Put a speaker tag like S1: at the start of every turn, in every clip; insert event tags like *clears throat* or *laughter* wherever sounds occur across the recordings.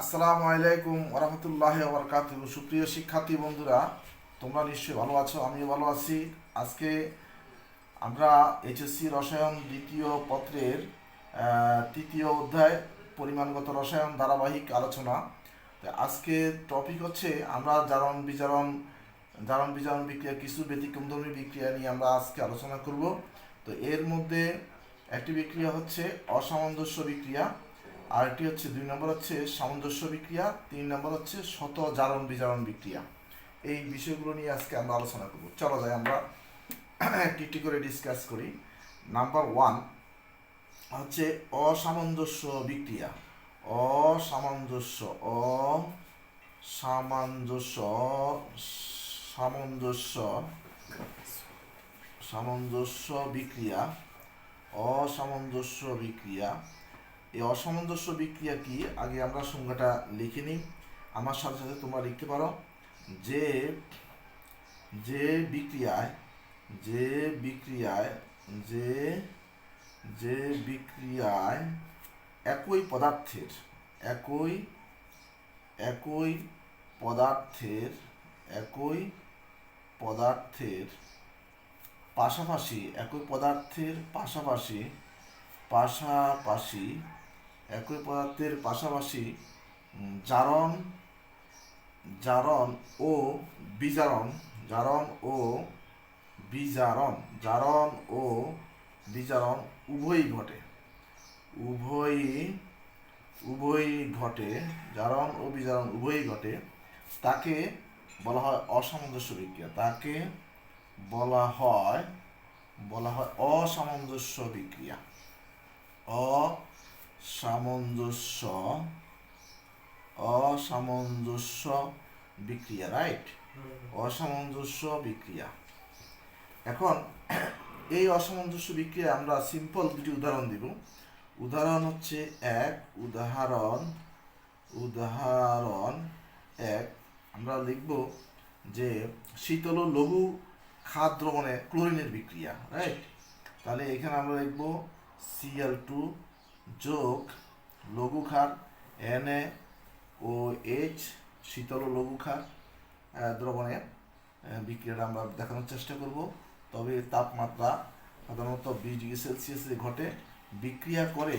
S1: আসসালামু আলাইকুম ওরহমতুল্লাহ বরকাত সুপ্রিয় শিক্ষার্থী বন্ধুরা, তোমরা নিশ্চয়ই ভালো আছো, আমিও ভালো আছি। আজকে আমরা এইচএসসি রসায়ন দ্বিতীয় পত্রের তৃতীয় অধ্যায়, পরিমাণগত রসায়ন ধারাবাহিক আলোচনা। আজকে টপিক হচ্ছে আমরা জারণ বিজারণ জারণ বিজারণ বিক্রিয়া, কিছু ব্যতিক্রমধর্মী বিক্রিয়া নিয়ে আমরা আজকে আলোচনা করব। তো এর মধ্যে একটি বিক্রিয়া হচ্ছে অসামঞ্জস্য বিক্রিয়া। আরেকটি হচ্ছে, দুই নম্বর হচ্ছে সামঞ্জস্য বিক্রিয়া, তিন নম্বর হচ্ছে শত জারণ বিজারণ বিক্রিয়া। এই বিষয়গুলো নিয়ে আজকে আমরা আলোচনা করব। চলো যাই আমরা একটি একটি করে ডিসকাস করি। নাম্বার ওয়ান হচ্ছে অসামঞ্জস্য বিক্রিয়া। অসামঞ্জস্য অসামঞ্জস্য, সামঞ্জস্য সামঞ্জস্য বিক্রিয়া, অসামঞ্জস্য বিক্রিয়া। এই অসামঞ্জস্য বিক্রিয়া কি? আগে আমরা সংজ্ঞাটা লিখে নিই। আমার সাথে সাথে তোমরা লিখতে পারো। যে যে বিক্রিয়ায় যে বিক্রিয়ায়, যে যে বিক্রিয়ায় একই পদার্থের, একই একই পদার্থের একই পদার্থের পাশাপাশি, একই পদার্থের পাশাপাশি পাশাপাশি একই পদার্থের পাশাপাশি জারণ জারণ ও বিজারণ, জারণ ও বিজারণ, জারণ ও বিজারণ উভয়ই ঘটে। উভয়ই উভয়ই ঘটে, জারণ ও বিজারণ উভয়ই ঘটে। তাকে বলা হয় অসামঞ্জস্য বিক্রিয়া। তাকে বলা হয় বলা হয় অসামঞ্জস্য বিক্রিয়া। অসামঞ্জস্য অসামঞ্জস্য বিক্রিয়া রাইট অসামঞ্জস্য বিক্রিয়া। এখন এই অসামঞ্জস্য বিক্রিয়া আমরা সিম্পল দুটি উদাহরণ দিব। উদাহরণ হচ্ছে এক উদাহরণ উদাহরণ এক। আমরা লিখব যে শীতল লঘু খাদ দ্রবণে ক্লোরিনের বিক্রিয়া রাইট তাহলে এখানে আমরা লিখব সিএল টু যোগ লঘুখার এন এ ও এইচ শীতল ও লঘু ক্ষার আহ, দ্রবণে আহ, বিক্রিয়াটা আমরা দেখানোর চেষ্টা করব। তবে তাপমাত্রা সাধারণত বিশ ডিগ্রি সেলসিয়াসে ঘটে। বিক্রিয়া করে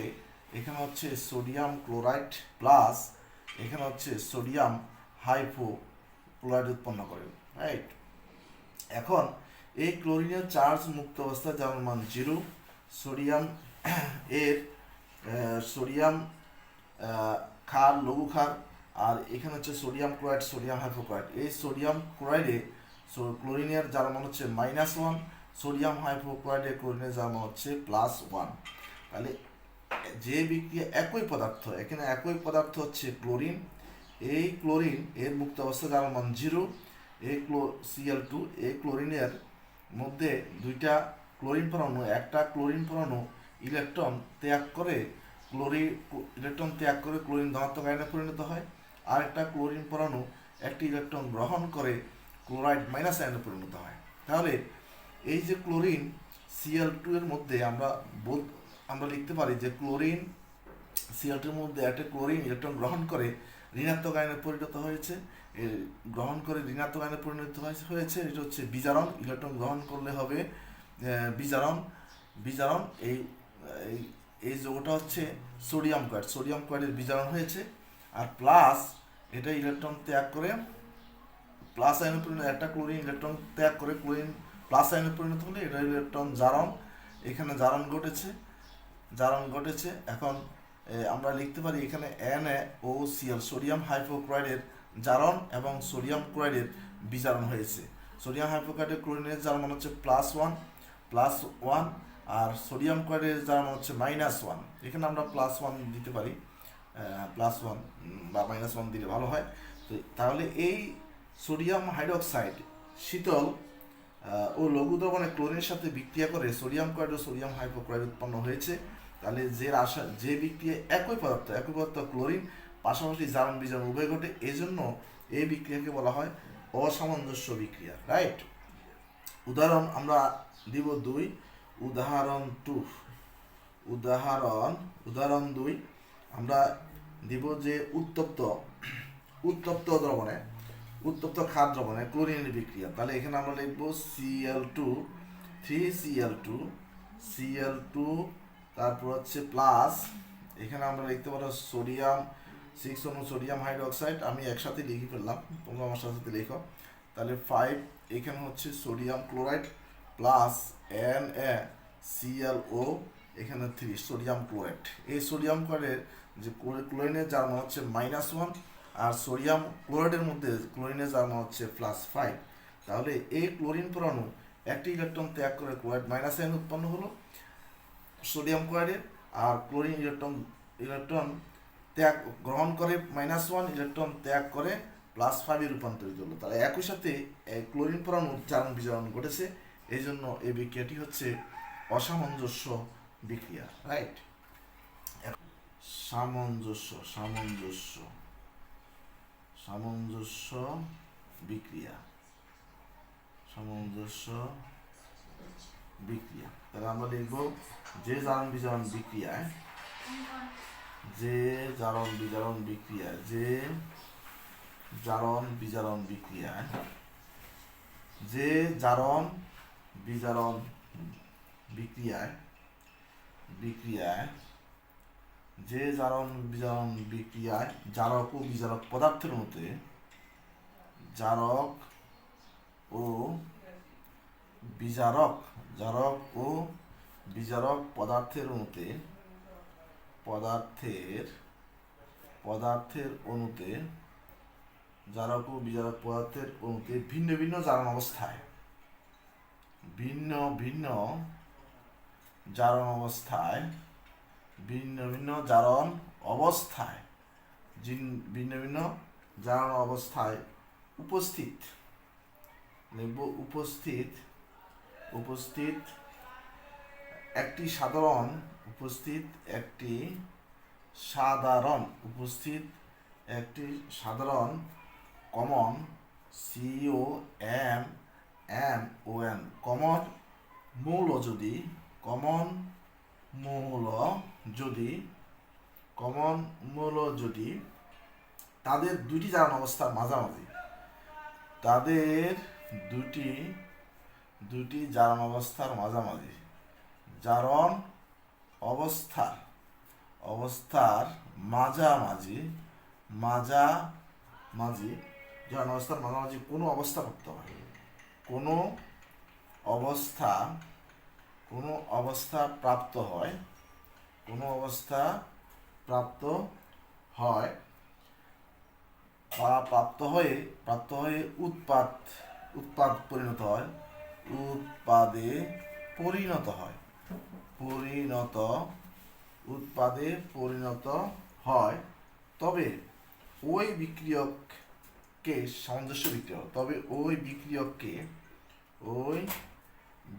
S1: এখানে হচ্ছে সোডিয়াম ক্লোরাইড প্লাস এখানে হচ্ছে সোডিয়াম হাইফো ক্লোরাইড উৎপন্ন করে রাইট? এখন এই ক্লোরিনের চার্জ মুক্ত অবস্থায় যার মান জিরো সোডিয়াম এর সোডিয়াম ক্ষার লঘু ক্ষার আর এখানে হচ্ছে সোডিয়াম ক্লোরাইড, সোডিয়াম হাইপোক্লোরাইড। এই সোডিয়াম ক্লোরাইডে ক্লোরিনের যার মান হচ্ছে মাইনাস ওয়ান, সোডিয়াম হাইপোক্লোরাইডে ক্লোরিনের যার মান হচ্ছে প্লাস ওয়ান। তাহলে যে বিক্রিয়া একই পদার্থ, এখানে একই পদার্থ হচ্ছে ক্লোরিন, এই ক্লোরিন এর মুক্ত অবস্থা যার মান জিরো, এ ক্লো সিএল টু এই ক্লোরিনের মধ্যে দুইটা ক্লোরিন পরমাণু, একটা ক্লোরিন পরমাণু ইলেকট্রন ত্যাগ করে ক্লোরি ইলেকট্রন ত্যাগ করে ক্লোরিন ধনাত্মক আয়নে পরিণত হয়। আর একটা ক্লোরিন পরমাণু একটি ইলেকট্রন গ্রহণ করে ক্লোরাইড মাইনাস আয়নে পরিণত হয়। তাহলে এই যে ক্লোরিন সিএল টু এর মধ্যে আমরা বোধ আমরা লিখতে পারি যে ক্লোরিন সিএল টুর মধ্যে একটা ক্লোরিন ইলেকট্রন গ্রহণ করে ঋণাত্মক আয়নে পরিণত হয়েছে। এর গ্রহণ করে ঋণাত্মক আয়নে পরিণত হয়েছে এটা হচ্ছে বিজারণ। ইলেকট্রন গ্রহণ করলে হবে বিজারণ। বিজারণ এই এই এই যৌগটা হচ্ছে সোডিয়াম কোয়াড। সোডিয়াম কোয়াডের বিজারণ হয়েছে। আর প্লাস এটা ইলেকট্রন ত্যাগ করে প্লাস আয়নে পরিণত একটা ক্লোরিন ইলেকট্রন ত্যাগ করে ক্লোরিন প্লাস আয়নে পরিণত হলে এটা ইলেকট্রন জারণ। এখানে জারণ ঘটেছে জারণ ঘটেছে। এখন এ, আমরা লিখতে পারি এখানে N O C L sodium হাইপোক্লোরাইডের জারণ এবং সোডিয়াম ক্লোরাইডের বিজারণ হয়েছে। সোডিয়াম হাইপোক্লোরাইডের ক্লোরিনের জারণ হচ্ছে প্লাস ওয়ান প্লাস ওয়ান আর সোডিয়াম ক্লোরাইডের জারণ হচ্ছে মাইনাস ওয়ান এখানে আমরা প্লাস ওয়ান দিতে পারি। প্লাস ওয়ান বা মাইনাস ওয়ান দিলে ভালো হয়। তো তাহলে এই সোডিয়াম হাইড্রোক্সাইড শীতল ও লঘু দ্রবণে ক্লোরিনের সাথে বিক্রিয়া করে সোডিয়াম ক্লোরাইড ও সোডিয়াম হাইপোক্লোরাইড উৎপন্ন হয়েছে। তাহলে যে রাসা, যে বিক্রিয়া একই পদার্থ একই পদার্থ ক্লোরিন, পাশাপাশি জারণ বিজারণ উভয় ঘটে। এজন্য এই বিক্রিয়াকে বলা হয় অসামঞ্জস্য বিক্রিয়া রাইট উদাহরণ আমরা দিব দুই। উদাহরণ টু। উদাহরণ উদাহরণ দুই। আমরা দিব যে উত্তপ্ত উত্তপ্ত দ্রবণে, উত্তপ্ত খাদ দ্রবণে ক্লোরিনের বিক্রিয়া। তাহলে এখানে আমরা লিখব C L two three C L two C L two তারপর হচ্ছে প্লাস এখানে আমরা লিখতে পারো সোডিয়াম সিক্স অনু সোডিয়াম হাইড্রোক্সাইড আমি একসাথে লিখে ফেললাম, তোমরা আমার সাথে লেখো। তাহলে ফাইভ এখানে হচ্ছে sodium chloride plus N A CLO এখানে থ্রি সোডিয়াম ক্লোরাইড এই সোডিয়াম ক্লোরাইডের যে ক্লো- ক্লোরিনের যার মান হচ্ছে মাইনাস ওয়ান আর সোডিয়াম ক্লোরাইডের মধ্যে ক্লোরিনের যার মান হচ্ছে প্লাস ফাইভ তাহলে এই ক্লোরিন পরমাণু একটি ইলেকট্রন ত্যাগ করে ক্লোরাইড মাইনাস আয়ন উৎপন্ন হলো সোডিয়াম ক্লোরাইডের আর ক্লোরিন ইলেকট্রন ইলেকট্রন ত্যাগ গ্রহণ করে মাইনাস ওয়ান ইলেকট্রন ত্যাগ করে প্লাস ফাইভে রূপান্তরিত হলো। তাহলে একই সাথে ক্লোরিন পরমাণু জারণ বিজারণ ঘটেছে। এই জন্য এই বিক্রিয়াটি হচ্ছে অসামঞ্জস্য বিক্রিয়া রাইট সামঞ্জস্য সামঞ্জস্য সামঞ্জস্য বিক্রিয়া সামঞ্জস্য বিক্রিয়া। তাহলে আমরা লিখব যে জারণ বিজারণ বিক্রিয়ায়, যে জারণ বিজারণ বিক্রিয়ায়, যে জারণ বিজারণ বিক্রিয়ায়, যে জারণ বিজারণ বিক্রিয়ায় বিক্রিয়ায়, যে জারণ বিজারণ বিক্রিয়ায় জারক ও বিজারক পদার্থের মধ্যে জারক ও বিজারক, জারক ও বিজারক পদার্থের অণুতে পদার্থের পদার্থের অণুতে জারক ও বিজারক পদার্থের অণুতে ভিন্ন ভিন্ন জারণ অবস্থায় ভিন্ন ভিন্ন জারণ অবস্থায়, ভিন্ন ভিন্ন জারণ অবস্থায় ভিন্ন ভিন্ন জারণ অবস্থায় উপস্থিত। লিখব উপস্থিত উপস্থিত একটি সাধারণ, উপস্থিত একটি সাধারণ, উপস্থিত একটি সাধারণ, common C O M M O N common মৌল যদি, কমন মৌল যদি, কমন মৌল যদি, তাদের দুটি জারণ অবস্থার মাঝামাঝি। তাদের দুটি দুটি জারণ অবস্থার মাঝামাঝি। জারণ অবস্থার অবস্থার মাঝামাঝি মাঝামাঝি জারণ অবস্থার মাঝামাঝি কোনো অবস্থা করতে হয় কোনো অবস্থা কোনো অবস্থা প্রাপ্ত হয়, কোনো অবস্থা প্রাপ্ত হয়, বা প্রাপ্ত হয়ে প্রাপ্ত হয়ে উৎপাদ উৎপাদ পরিণত হয়, উৎপাদে পরিণত হয়, পরিণত, উৎপাদে পরিণত হয়, তবে ওই বিক্রিয়ককে সামঞ্জস্য বিক্রিয়ক। তবে ওই বিক্রিয়ককে, ওই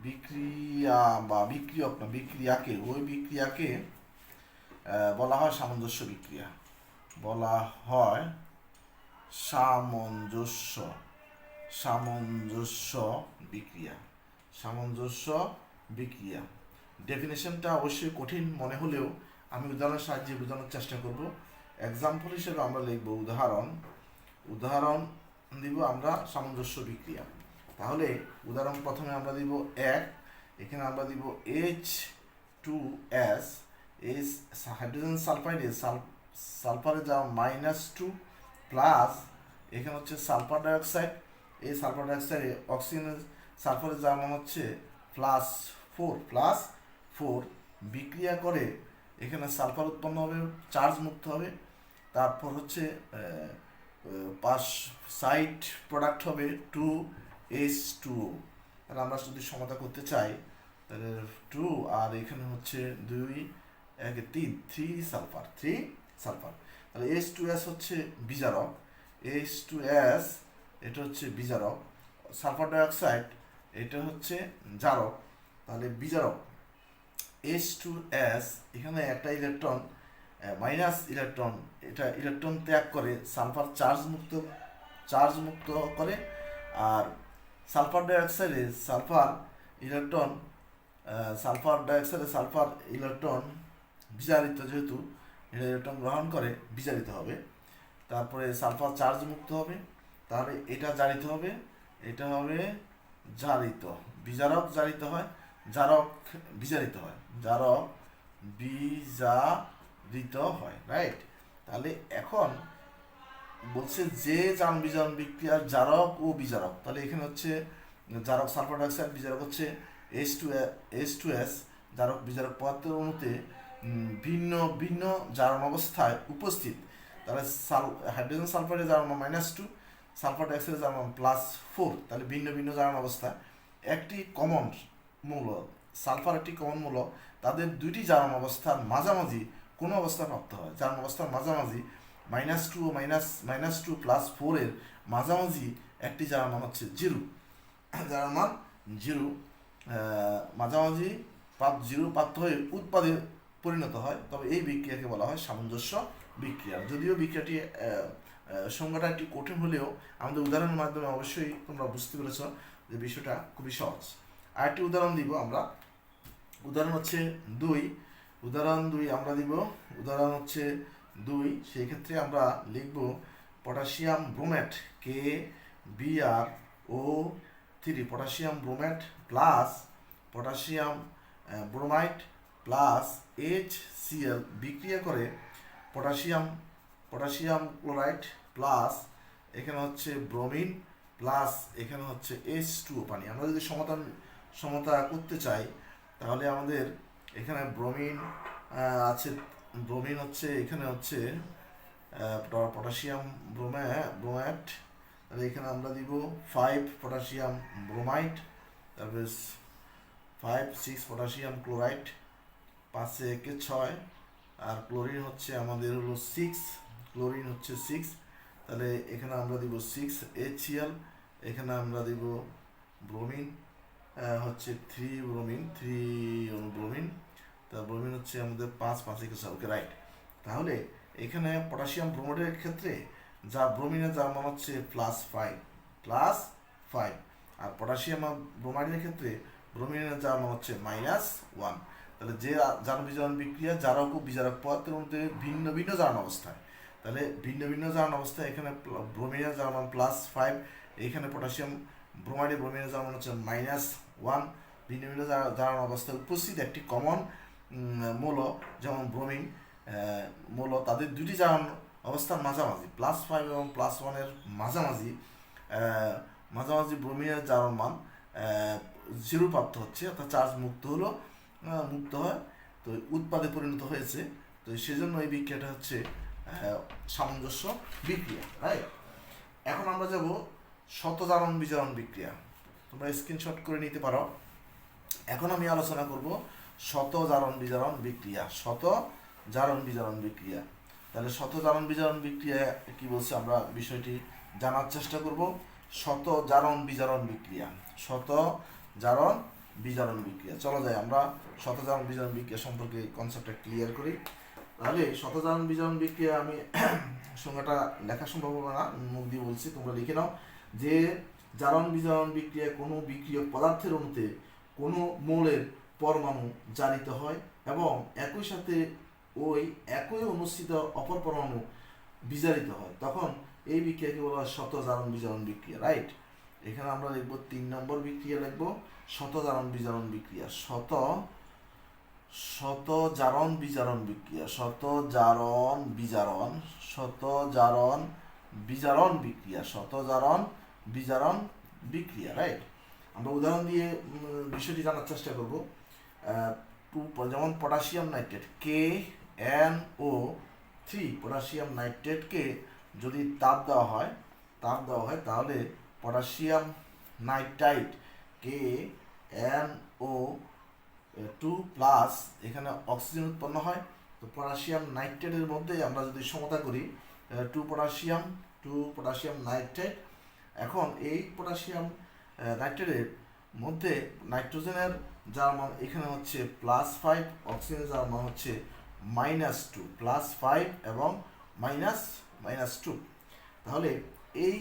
S1: বিক্রিয়া বা বিক্রিয়ক না, বিক্রিয়াকে, ওই বিক্রিয়াকে বলা হয় সামঞ্জস্য বিক্রিয়া। বলা হয় সামঞ্জস্য সামঞ্জস্য বিক্রিয়া। সামঞ্জস্য বিক্রিয়া। ডেফিনেশনটা অবশ্যই কঠিন মনে হলেও আমি উদাহরণের সাহায্যে বোঝানোর চেষ্টা করব। এক্সাম্পল হিসেবে আমরা লিখব, উদাহরণ উদাহরণ দিব আমরা সামঞ্জস্য বিক্রিয়া। তাহলে উদাহরণ প্রথমে আমরা দিব এক, এখানে আমরা দিব H two S S hydrogen সালফাইডে সালফারে যা মাইনাস টু প্লাস এখানে হচ্ছে সালফার ডাইঅক্সাইড, এই সালফার ডাইঅক্সাইডে অক্সিজেন সালফারের যার মান হচ্ছে প্লাস ফোর প্লাস ফোর বিক্রিয়া করে এখানে সালফার উৎপন্ন হবে চার্জ মুক্ত হবে। তারপর হচ্ছে পাস সাইড প্রোডাক্ট হবে টু এইচ টু তাহলে আমরা যদি সমাধা করতে চাই, তাহলে টু আর এখানে হচ্ছে দুই, এক তিন, থ্রি সালফার থ্রি সালফার। তাহলে এইচ টু এস হচ্ছে বিজারক এইচ টু এস এটা হচ্ছে বিজারক, সালফার ডাইঅক্সাইড এটা হচ্ছে জারক। তাহলে বিজারক এইচ টু এস এখানে একটা ইলেকট্রন মাইনাস ইলেকট্রন এটা ইলেকট্রন ত্যাগ করে সালফার চার্জ মুক্ত চার্জ মুক্ত করে, আর সালফার ডাইঅক্সাইডে সালফার ইলেকট্রন সালফার ডাইঅক্সাইডে সালফার ইলেকট্রন বিজারিত যেহেতু, এটা ইলেকট্রন গ্রহণ করে বিজারিত হবে। তারপরে সালফার চার্জ মুক্ত হবে, তাহলে এটা জারিত হবে, এটা হবে জারিত, বিজারক জারিত হয়, জারক বিজারিত হয়, জারক বিজারিত হয় রাইট তাহলে এখন বলছে যে যান বিজারণ বিক্রিয়ার জারক ও বিজারক, তাহলে এখানে হচ্ছে জারক সালফার ডাইঅক্সাইড বিজারক হচ্ছে S two S two S জারক, বিজারক পদার্থের অণুতে ভিন্ন ভিন্ন জারণ অবস্থায় উপস্থিত। তাহলে সাল হাইড্রোজেন সালফারের জারণ মাইনাস টু সালফার ডাইঅক্সাইডের জারণ প্লাস ফোর তাহলে ভিন্ন ভিন্ন জারণ অবস্থা। একটি কমন মূল সালফার একটি কমন মূল, তাদের দুইটি জারণ অবস্থার মাঝামাঝি কোনো অবস্থা প্রাপ্ত হয়। যার অবস্থার মাঝামাঝি মাইনাস টু ও মাইনাস মাইনাস টু প্লাস ফোরের মাঝামাঝি একটি যার মান হচ্ছে জিরো যার মান জিরো মাঝামাঝি প্রাপ্ত জিরো প্রাপ্ত হয়ে উৎপাদে পরিণত হয়, তবে এই বিক্রিয়াকে বলা হয় সামঞ্জস্য বিক্রিয়া। যদিও বিক্রিয়াটি সংজ্ঞাটা একটি কঠিন হলেও আমাদের উদাহরণের মাধ্যমে অবশ্যই তোমরা বুঝতে পেরেছ যে বিষয়টা খুবই সহজ। আরেকটি উদাহরণ দিব আমরা। উদাহরণ হচ্ছে দুই। উদাহরণ দুই আমরা দিব। উদাহরণ হচ্ছে দুই। সেই ক্ষেত্রে আমরা লিখব potassium bromate K BR O three. Potassium bromate plus potassium bromite plus H CL বিক্রিয়া করে পটাশিয়াম পটাশিয়াম ক্লোরাইড প্লাস এখানে হচ্ছে ব্রোমিন প্লাস এখানে হচ্ছে এইচ টু পানি। আমরা যদি সমাধান সমতা করতে চাই, তাহলে আমাদের এখানে ব্রোমিন আছে ব্রোমিন হচ্ছে, এখানে হচ্ছে পটাশিয়াম ব্রোমা ব্রোম্যাট তাহলে এখানে আমরা দিব ফাইভ পটাশিয়াম ব্রোমাইট তারপরে ফাইভ সিক্স পটাশিয়াম ক্লোরাইড পাঁচে, একে ছয়, আর ক্লোরিন হচ্ছে আমাদের হলো সিক্স ক্লোরিন হচ্ছে সিক্স তাহলে এখানে আমরা দিব সিক্স এইচসিএল এখানে আমরা দিব ব্রোমিন হচ্ছে থ্রি ব্রোমিন থ্রি ব্রোমিন তা ব্রোমিন হচ্ছে আমাদের পাঁচ পাঁচ একে ওকে রাইট তাহলে এখানে পটাশিয়াম ব্রোমেটের ক্ষেত্রে যা ব্রোমিনের যার মান হচ্ছে প্লাস ফাইভ প্লাস ফাইভ আর পটাশিয়াম ব্রোমাইডের ক্ষেত্রে ব্রোমিনের যার মান হচ্ছে মাইনাস ওয়ান তাহলে যে জারণ বিজারণ বিক্রিয়া জারক ও বিজারক পদার্থের মধ্যে ভিন্ন ভিন্ন জারণ অবস্থায়। তাহলে ভিন্ন ভিন্ন জারণ অবস্থায় এখানে ব্রোমিনের মান প্লাস ফাইভ এখানে পটাশিয়াম ব্রোমাইডে ব্রোমিনের মান হচ্ছে মাইনাস ওয়ান ভিন্ন ভিন্ন জার- জারণ অবস্থায় উপস্থিত একটি কমন মূল, যেমন ব্রোমিন মূল, তাদের দুটি জারণ অবস্থার মাঝামাঝি প্লাস ফাইভ এবং প্লাস ওয়ানের মাঝামাঝি মাঝামাঝি ব্রোমিনের জারণ মান জিরো প্রাপ্ত হচ্ছে, অর্থাৎ চার্জ মুক্ত হলো মুক্ত হয়, তো উৎপাদে পরিণত হয়েছে, তো সেজন্য এই বিক্রিয়াটা হচ্ছে সামঞ্জস্য বিক্রিয়া রাইট এখন আমরা যাব শতজারণ বিজারণ বিক্রিয়া, তোমরা স্ক্রিনশট করে নিতে পারো। এখন আমি আলোচনা করব শত জারণ বিজারণ বিক্রিয়া, শত জারণ বিজারণ বিক্রিয়া। তাহলে শত জারণ বিজারণ বিক্রিয়া কি বলছে? আমরা বিষয়টি জানার চেষ্টা করব। শত জারণ বিজারণ বিক্রিয়া, শত জারণ বিজারণ বিক্রিয়া। চলো যাই, আমরা শত জারণ বিজারণ বিক্রিয়া সম্পর্কে কনসেপ্টটা ক্লিয়ার করি। তাহলে শত জারণ বিজারণ বিক্রিয়া আমি *clears throat* সংজ্ঞাটা লেখা সম্ভব হবে না, মুখ দিয়ে বলছি, তোমরা লিখে নাও। যে জারণ বিজারণ বিক্রিয়া কোনো বিক্রিয়ক পদার্থের অণুতে কোনো মৌলের পরমাণু জারিত হয় এবং একই সাথে ওই একই অনুষ্ঠিত অপর পরমাণু বিজারিত হয়। তখন এই বিক্রিয়াকে বলা হয় শত জারণ বিজারণ বিক্রিয়া রাইট এখানে আমরা লিখব তিন নম্বর বিক্রিয়া লিখব শত জারণ বিজারণ বিক্রিয়া। শত শত জারণ বিজারণ বিক্রিয়া। শত জারণ বিজারণ শত জারণ বিজারণ বিক্রিয়া। শত জারণ বিজারণ বিক্রিয়া রাইট আমরা উদাহরণ দিয়ে বিষয়টি জানার চেষ্টা করব। টু যেমন potassium nitrate K N O three potassium নাইট্রেটকে যদি তাপ দেওয়া হয়, তাপ দেওয়া হয়, তাহলে potassium nitrite K N O two plus এখানে অক্সিজেন উৎপন্ন হয়। তো পটাশিয়াম নাইট্রেটের মধ্যে আমরা যদি সমতা করি two potassium two potassium nitrate, এখন এই পটাশিয়াম নাইট্রেটের মধ্যে নাইট্রোজেনের যার মান এখানে হচ্ছে প্লাস ফাইভ অক্সিজেনের যার মান হচ্ছে মাইনাস টু প্লাস ফাইভ এবং মাইনাস মাইনাস টু তাহলে এই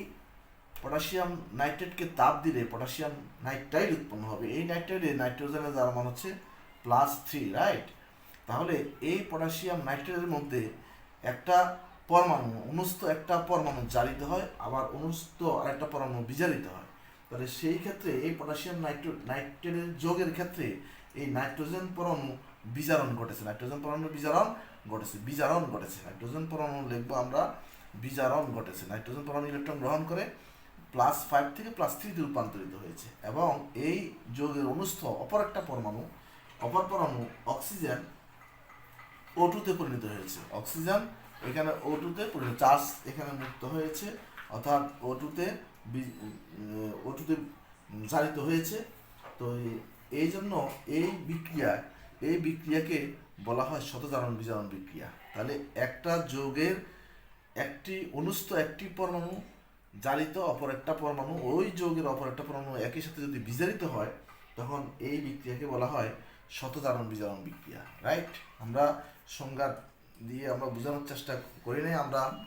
S1: পটাশিয়াম নাইট্রেটকে তাপ দিলে পটাশিয়াম নাইট্রাইট উৎপন্ন হবে। এই নাইট্রাইটে নাইট্রোজেনের যার মান হচ্ছে প্লাস থ্রি রাইট তাহলে এই পটাশিয়াম নাইট্রেটের মধ্যে একটা পরমাণু অনুস্থ একটা পরমাণু জারিত হয়, আবার অনুস্থ আর একটা পরমাণু বিজারিত হয়। তাহলে সেই ক্ষেত্রে এই পটাশিয়াম নাইট্রো নাইট্রেটের যোগের ক্ষেত্রে এই নাইট্রোজেন পরমাণু বিজারণ ঘটেছে। নাইট্রোজেন পরমাণু বিজারণ ঘটেছে বিজারণ ঘটেছে। নাইট্রোজেন পরমাণু লিখব আমরা বিজারণ ঘটেছে। নাইট্রোজেন পরমাণু ইলেকট্রন গ্রহণ করে প্লাস ফাইভ থেকে প্লাস থ্রিতে রূপান্তরিত হয়েছে এবং এই যোগের অনুস্থ অপর একটা পরমাণু, অপর পরমাণু অক্সিজেন ও টুতে পরিণত হয়েছে। অক্সিজেন এখানে ও টুতে পরিণত চার্জ এখানে মুক্ত হয়েছে। অর্থাৎ ও টুতে ও জারিত হয়েছে। তো এই- জন্য এই বিক্রিয়া, এই বিক্রিয়াকে বলা হয় শতজারণ বিজারণ বিক্রিয়া। তাহলে একটা যৌগের একটি অনুস্থ একটি পরমাণু জারিত অপর একটা পরমাণু, ওই যৌগের অপর একটা পরমাণু একই সাথে যদি বিজারিত হয়, তখন এই বিক্রিয়াকে বলা হয় শতজারণ বিজারণ বিক্রিয়া রাইট আমরা সংজ্ঞা দিয়ে আমরা বোঝানোর চেষ্টা করি নাই, আমরা